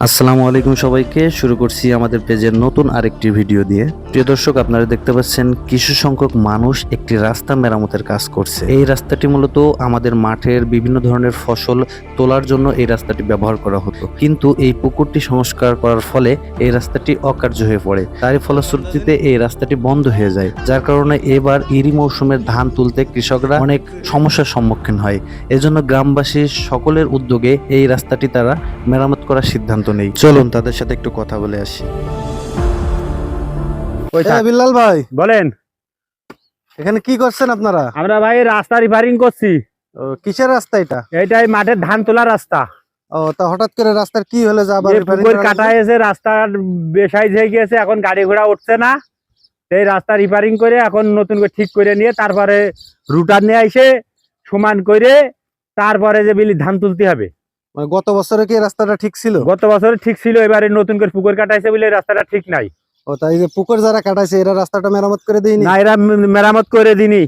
আসসালামু আলাইকুম সবাইকে, শুরু করছি আমাদের পেজের নতুন আরেকটি ভিডিও দিয়ে। প্রিয় দর্শক, আপনারা দেখতে পাচ্ছেন কিছু সংখ্যক মানুষ একটি রাস্তা মেরামতের কাজ করছে। এই রাস্তাটি মূলত আমাদের মাঠের বিভিন্ন ধরনের ফসল তোলার জন্য এই রাস্তাটি ব্যবহার করা হতো। কিন্তু এই পুকুরটি সংস্কার করার ফলে এই রাস্তাটি অকার্য হয়ে পড়ে। তারই ফলশ্রুতিতে এই রাস্তাটি বন্ধ হয়ে যায়। যার কারণে এবার ইরি মৌসুমের ধান তুলতে কৃষকরা অনেক সমস্যার সম্মুখীন হয়। এজন্য গ্রামবাসী সকলের উদ্যোগে এই রাস্তাটি তারা মেরামত করার সিদ্ধান্ত নেই। চলুন তাদের সাথে একটু কথা বলে আসি। ওই বিল্লাল ভাই। বলেন। এখানে কি করছেন আপনারা? আমরা ভাই রাস্তা রিপেয়ারিং করছি। ও, কিসের রাস্তা এটা? এইটাই মাঠের ধান তোলা রাস্তা। ও তা হঠাৎ করে রাস্তার কি হলে যে আবার যে repairing পুকুর করা কাটা লাগবে? হয়েছে রাস্তার বেসাইজ হয়ে গিয়েছে এখন গাড়ি ঘোড়া উঠছে না। এই রাস্তা রিপেয়ারিং করে এখন নতুন করে ঠিক করে নিয়ে তারপরে রুটার নিয়ে এসে সমান করে তারপরে যে বিলি ধান তুলতে হবে। মানে গত বছরে কি রাস্তাটা ঠিক ছিল? গত বছরে ঠিক ছিল এবারে নতুন করে পুকুর কাটাইছে বলে রাস্তাটা ঠিক নাই। ও তাই যে পুকুর যারা কাটাইছে এরা রাস্তাটা মেরামত করে দেয়নি? না এরা মেরামত করে দিনি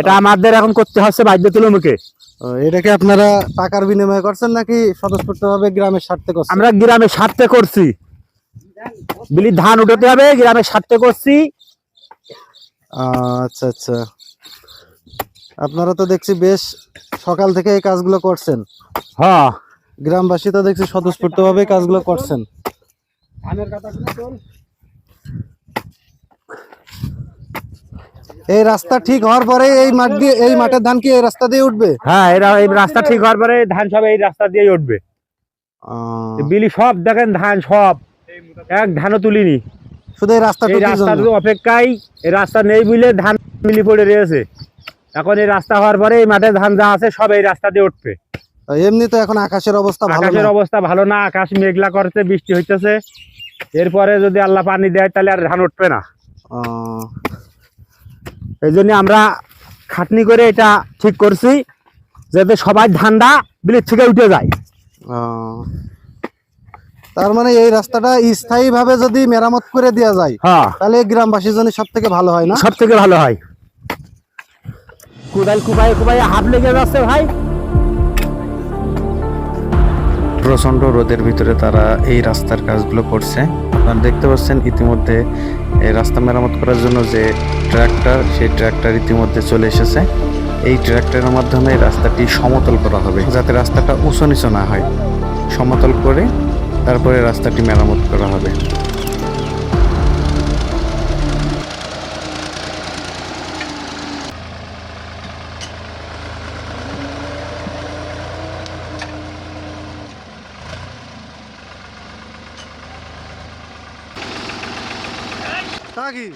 এটা আমাদের এখন করতে হচ্ছে বাধ্যতামূলকে এটাকে আপনারা টাকার বিনিময়ে করছেন নাকি স্বতঃস্ফূর্ত ভাবে গ্রামের স্বার্থে করছেন? আমরা গ্রামে সাথে করছি। বিলি ধান উঠাতে হবে গ্রামে সাথে করছি। আচ্ছা আচ্ছা। আপনারা তো দেখছি বেশ সকাল থেকে এই কাজগুলো করছেন? হ্যাঁ। গ্রামবাসী তো দেখছি স্বতঃস্ফূর্ত ভাবে কাজগুলো করছেন। এই রাস্তা ঠিক হওয়ার পরে এই মাঠ দিয়ে এই মাঠের ধান কি এই রাস্তা দিয়ে উঠবে? হ্যাঁ এরা এই রাস্তা ঠিক হওয়ার পরে ধান সব এই রাস্তা দিয়ে উঠবে। বিলি সব দেখেন ধান সব। এক ধানও তুলিনি। শুধু এই রাস্তার অপেক্ষায় এই রাস্তা নেই বুঝলে ধান মিলি পড়ে রয়েছে। এখন এই রাস্তা হওয়ার পরে এই মাঠে ধান যা আছে সব এই রাস্তা দিয়ে উঠবে। এমনি তো এখন আকাশের অবস্থা আকাশের অবস্থা ভালো না আকাশ মেঘলা করছে বৃষ্টি হইতেছে। এরপরে যদি আল্লাহ পানি দেয় তাহলে আর ধান উঠবে না। এই জন্য আমরা খাটনি করে এটা ঠিক করছি যাতে সবাই ধান্দা বিলের থেকে উঠে যায়। তার মানে এই রাস্তাটা স্থায়ী ভাবে যদি মেরামত করে দেওয়া যায় হ্যাঁ। তাহলে গ্রামবাসীর জন্য সব থেকে ভালো হয় না? সব থেকে ভালো হয়। কোদাল কুপাই কুপাই হাত লেগে যাচ্ছে ভাই। প্রচণ্ড রোদের ভিতরে তারা এই রাস্তার কাজগুলো করছে। আপনারা দেখতে পাচ্ছেন ইতিমধ্যে রাস্তা মেরামত করার জন্য যে ট্র্যাক্টর, সেই ট্র্যাক্টর ইতিমধ্যে চলে এসেছে। এই ট্র্যাক্টরের মাধ্যমে রাস্তাটি সমতল করা হবে, যাতে রাস্তাটা উঁচু নিচু না হয়। সমতল করে তারপরে রাস্তাটি মেরামত করা হবে। তা কি